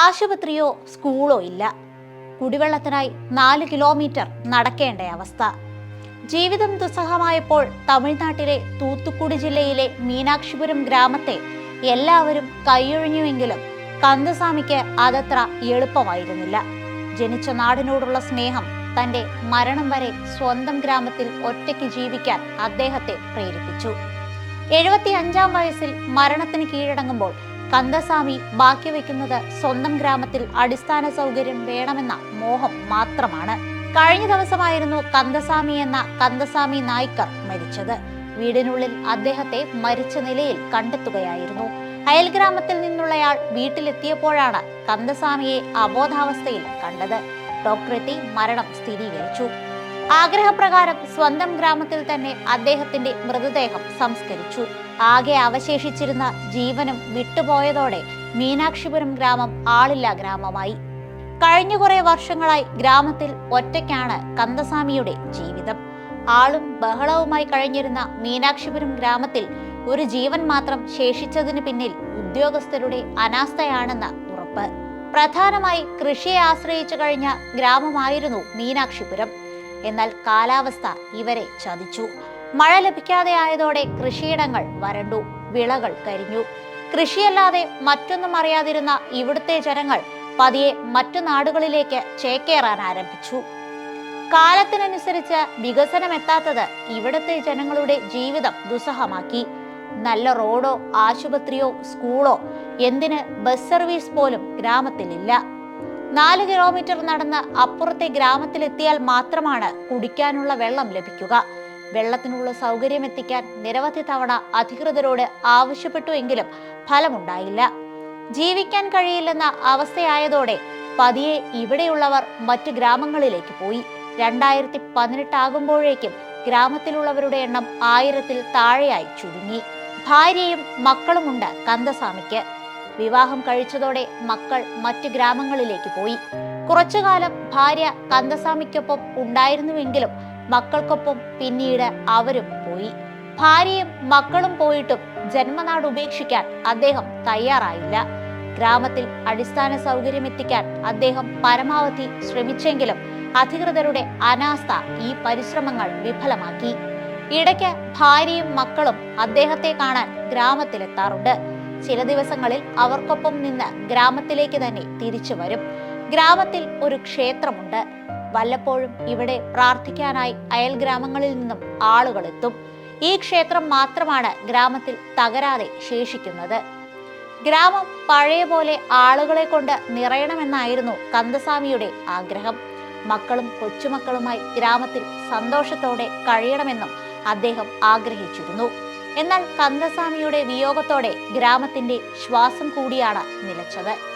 ആശുപത്രിയോ സ്കൂളോ ഇല്ല. കുടിവെള്ളത്തിനായി നാല് കിലോമീറ്റർ നടക്കേണ്ട അവസ്ഥ. ജീവിതം ദുസ്സഹമായപ്പോൾ തമിഴ്നാട്ടിലെ തൂത്തുക്കുടി ജില്ലയിലെ മീനാക്ഷിപുരം ഗ്രാമത്തെ എല്ലാവരും കൈയൊഴിഞ്ഞുവെങ്കിലും കന്ദസ്വാമിക്ക് അതത്ര എളുപ്പമായിരുന്നില്ല. ജനിച്ച നാടിനോടുള്ള സ്നേഹം തന്റെ മരണം വരെ സ്വന്തം ഗ്രാമത്തിൽ ഒറ്റയ്ക്ക് ജീവിക്കാൻ അദ്ദേഹത്തെ പ്രേരിപ്പിച്ചു. എഴുപത്തി അഞ്ചാം വയസ്സിൽ മരണത്തിന് കീഴടങ്ങുമ്പോൾ കന്ദസ്വാമി ബാക്കി വെക്കുന്നത് സ്വന്തം ഗ്രാമത്തിൽ അടിസ്ഥാന സൗകര്യം വേണമെന്ന മോഹം മാത്രമാണ്. കഴിഞ്ഞ ദിവസമായിരുന്നു കന്ദസ്വാമി എന്ന കന്ദസ്വാമി നായ്ക്കർ മരിച്ചത്. വീടിനുള്ളിൽ അദ്ദേഹത്തെ മരിച്ച നിലയിൽ കണ്ടെത്തുകയായിരുന്നു. അയൽഗ്രാമത്തിൽ നിന്നുള്ളയാൾ വീട്ടിലെത്തിയപ്പോഴാണ് കന്ദസ്വാമിയെ അബോധാവസ്ഥയിൽ കണ്ടത്. ഡോക്ടറെത്തി മരണം സ്ഥിരീകരിച്ചു. ആഗ്രഹപ്രകാരം സ്വന്തം ഗ്രാമത്തിൽ തന്നെ അദ്ദേഹത്തിന്റെ മൃതദേഹം സംസ്കരിച്ചു. ആകെ അവശേഷിച്ചിരുന്ന ജീവനും വിട്ടുപോയതോടെ മീനാക്ഷിപുരം ഗ്രാമം ആളില്ല ഗ്രാമമായി. കഴിഞ്ഞ കുറെ വർഷങ്ങളായി ഗ്രാമത്തിൽ ഒറ്റയ്ക്കാണ് കന്ദസ്വാമിയുടെ ജീവിതം. ആളും ബഹളവുമായി കഴിഞ്ഞിരുന്ന മീനാക്ഷിപുരം ഗ്രാമത്തിൽ ഒരു ജീവൻ മാത്രം ശേഷിച്ചതിന് പിന്നിൽ ഉദ്യോഗസ്ഥരുടെ അനാസ്ഥയാണെന്ന ഉറപ്പ്. പ്രധാനമായി കൃഷിയെ ആശ്രയിച്ചു കഴിഞ്ഞ ഗ്രാമമായിരുന്നു മീനാക്ഷിപുരം. എന്നാൽ കാലാവസ്ഥ ഇവരെ ചതിച്ചു. മഴ ലഭിക്കാതെ ആയതോടെ കൃഷിയിടങ്ങൾ വരണ്ടു. വിളകൾ കരിഞ്ഞു. കൃഷിയല്ലാതെ മറ്റൊന്നും അറിയാതിരുന്ന ഇവിടുത്തെ ജനങ്ങൾ പതിയെ മറ്റു നാടുകളിലേക്ക് ചേക്കേറാൻ ആരംഭിച്ചു. കാലത്തിനനുസരിച്ച് വികസനം എത്താത്തത് ഇവിടുത്തെ ജനങ്ങളുടെ ജീവിതം ദുസ്സഹമാക്കി. നല്ല റോഡോ ആശുപത്രിയോ സ്കൂളോ എന്തിന് ബസ് സർവീസ് പോലും ഗ്രാമത്തിലില്ല. നാല് കിലോമീറ്റർ നടന്ന് അപ്പുറത്തെ ഗ്രാമത്തിലെത്തിയാൽ മാത്രമാണ് കുടിക്കാനുള്ള വെള്ളം ലഭിക്കുക. വെള്ളത്തിനുള്ള സൗകര്യം എത്തിക്കാൻ നിരവധി തവണ അധികൃതരോട് ആവശ്യപ്പെട്ടുവെങ്കിലും ഫലമുണ്ടായില്ല. ജീവിക്കാൻ കഴിയില്ലെന്ന അവസ്ഥയായതോടെ പതിയെ ഇവിടെയുള്ളവർ മറ്റ് ഗ്രാമങ്ങളിലേക്ക് പോയി. രണ്ടായിരത്തി പതിനെട്ട് ആകുമ്പോഴേക്കും ഗ്രാമത്തിലുള്ളവരുടെ എണ്ണം ആയിരത്തിൽ താഴെയായി ചുരുങ്ങി. ഭാര്യയും മക്കളുമുണ്ട് കന്ദസ്വാമിക്ക് വിവാഹം കഴിച്ചതോടെ മക്കൾ മറ്റു ഗ്രാമങ്ങളിലേക്ക് പോയി. കുറച്ചുകാലം ഭാര്യ കന്ദസ്വാമിക്കൊപ്പം ഉണ്ടായിരുന്നുവെങ്കിലും മക്കൾക്കൊപ്പം പിന്നീട് അവരും പോയി. ഭാര്യയും മക്കളും പോയിട്ടും ജന്മനാട് ഉപേക്ഷിക്കാൻ അദ്ദേഹം തയ്യാറായില്ല. ഗ്രാമത്തിൽ അടിസ്ഥാന സൗകര്യം എത്തിക്കാൻ അദ്ദേഹം പരമാവധി ശ്രമിച്ചെങ്കിലും അധികൃതരുടെ അനാസ്ഥ ഈ പരിശ്രമങ്ങൾ വിഫലമാക്കി. ഇടയ്ക്ക് ഭാര്യയും മക്കളും അദ്ദേഹത്തെ കാണാൻ ഗ്രാമത്തിലെത്താറുണ്ട്. ചില ദിവസങ്ങളിൽ അവർക്കൊപ്പം നിന്ന് ഗ്രാമത്തിലേക്ക് തന്നെ തിരിച്ചു വരും. ഗ്രാമത്തിൽ ഒരു ക്ഷേത്രമുണ്ട്. വല്ലപ്പോഴും ഇവിടെ പ്രാർത്ഥിക്കാനായി അയൽ ഗ്രാമങ്ങളിൽ നിന്നും ആളുകൾ എത്തും. ഈ ക്ഷേത്രം മാത്രമാണ് ഗ്രാമത്തിൽ തകരാതെ ശേഷിക്കുന്നത്. ഗ്രാമം പഴയ പോലെ ആളുകളെ കൊണ്ട് നിറയണമെന്നായിരുന്നു കന്ദസ്വാമിയുടെ ആഗ്രഹം. മക്കളും കൊച്ചുമക്കളുമായി ഗ്രാമത്തിൽ സന്തോഷത്തോടെ കഴിയണമെന്നും അദ്ദേഹം ആഗ്രഹിച്ചിരുന്നു. എന്നാൽ കന്ദസ്വാമിയുടെ വിയോഗത്തോടെ ഗ്രാമത്തിന്റെ ശ്വാസം കൂടിയാണ് നിലച്ചത്